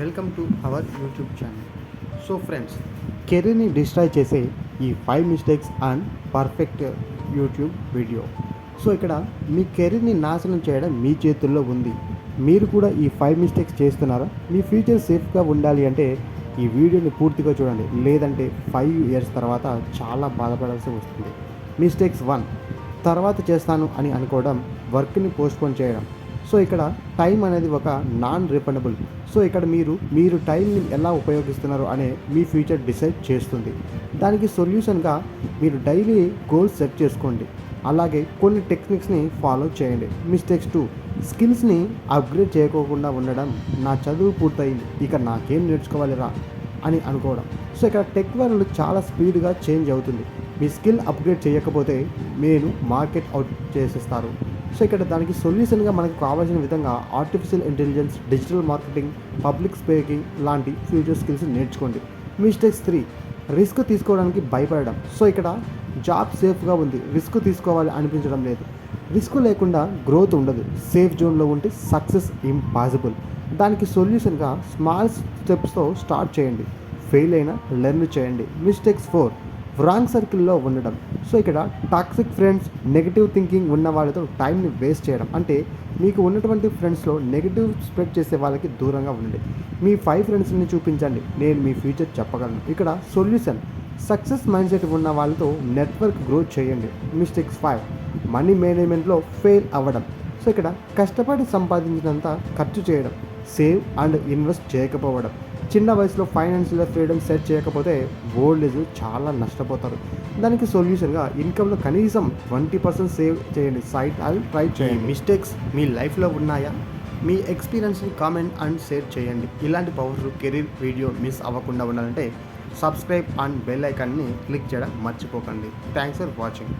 Welcome to our YouTube channel. So friends కెరీర్ని destroy చేసే ఈ five mistakes and perfect YouTube video. So ఇక్కడ మీ కెరీర్ని నాశనం చేయడం మీ చేతుల్లో ఉంది. మీరు కూడా ఈ ఫైవ్ మిస్టేక్స్ చేస్తున్నారా? మీ ఫ్యూచర్ సేఫ్గా ఉండాలి అంటే ఈ వీడియోని పూర్తిగా చూడండి. లేదంటే ఫైవ్ ఇయర్స్ తర్వాత చాలా బాధపడాల్సి వస్తుంది. మిస్టేక్స్ వన్ తర్వాత చేస్తాను అని అనుకోవడం వర్క్ని పోస్ట్పోన్ చేయడం. సో ఇక్కడ టైం అనేది ఒక నాన్ రిఫండబుల్ సో ఇక్కడ మీరు మీరు టైంని ఎలా ఉపయోగిస్తున్నారు అనే మీ ఫ్యూచర్ డిసైడ్ చేస్తుంది. దానికి సొల్యూషన్గా మీరు డైలీ గోల్స్ సెట్ చేసుకోండి. అలాగే కొన్ని టెక్నిక్స్ని ఫాలో చేయండి. మిస్టేక్స్ టూ స్కిల్స్ని అప్గ్రేడ్ చేయకోకుండా ఉండడం నా చదువు పూర్తయింది ఇక నాకేం నేర్చుకోవాలిరా అని అనుకోవడం. సో ఇక్కడ టెక్ వరల్డ్ చాలా స్పీడ్గా చేంజ్ అవుతుంది. మీ స్కిల్ అప్గ్రేడ్ చేయకపోతే నేను మార్కెట్ అవుట్ చేసేస్తారు. సో ఇక్కడ దానికి సొల్యూషన్గా మనకు కావాల్సిన విధంగా artificial intelligence digital marketing public speaking లాంటి ఫ్యూచర్ స్కిల్స్ నేర్చుకోండి. మిస్టేక్స్ త్రీ రిస్క్ తీసుకోవడానికి భయపడడం. సో ఇక్కడ జాబ్ సేఫ్గా ఉంది. రిస్క్ తీసుకోవాలి అనిపించడం లేదు. రిస్క్ లేకుండా గ్రోత్ ఉండదు. సేఫ్ జోన్లో ఉంటే సక్సెస్ ఇంపాసిబుల్ దానికి సొల్యూషన్గా స్మాల్ స్టెప్స్తో స్టార్ట్ చేయండి. ఫెయిల్ అయినా లెర్న్ చేయండి. మిస్టేక్స్ ఫోర్ రాంగ్ సర్కిల్లో ఉండడం. సో ఇక్కడ టాక్సిక్ ఫ్రెండ్స్ నెగిటివ్ థింకింగ్ ఉన్న వాళ్ళతో టైంని వేస్ట్ చేయడం. అంటే మీకు ఉన్నటువంటి ఫ్రెండ్స్లో నెగిటివ్ స్ప్రెడ్ చేసే వాళ్ళకి దూరంగా ఉండండి. మీ ఫైవ్ ఫ్రెండ్స్ని చూపించండి. నేను మీ ఫ్యూచర్ చెప్పగలను. ఇక్కడ సొల్యూషన్ సక్సెస్ మైండ్ సెట్ ఉన్న వాళ్ళతో నెట్వర్క్ గ్రోత్ చేయండి. మిస్టేక్స్ ఫైవ్ మనీ మేనేజ్మెంట్లో ఫెయిల్ అవ్వడం. సో ఇక్కడ కష్టపడి సంపాదించినంత ఖర్చు చేయడం. సేవ్ అండ్ ఇన్వెస్ట్ చేయకపోవడం. చిన్న వయసులో ఫైనాన్షియల్ ఫ్రీడమ్ సెట్ చేయకపోతే ఓల్డ్ ఏజ్ చాలా నష్టపోతారు. దానికి సొల్యూషన్గా ఇన్కమ్లో కనీసం ట్వంటీ పర్సెంట్ సేవ్ చేయండి. సైట్ అది ట్రై చేయండి. మిస్టేక్స్ మీ లైఫ్లో ఉన్నాయా? మీ ఎక్స్పీరియన్స్ని కామెంట్ అండ్ షేర్ చేయండి. ఇలాంటి పవర్ఫుల్ కెరీర్ వీడియో మిస్ అవ్వకుండా ఉండాలంటే సబ్స్క్రైబ్ అండ్ బెల్ ఐకాన్ని క్లిక్ చేయడం మర్చిపోకండి. Thanks for watching.